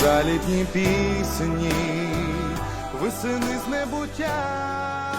у жалібні пісні, весени з небуття.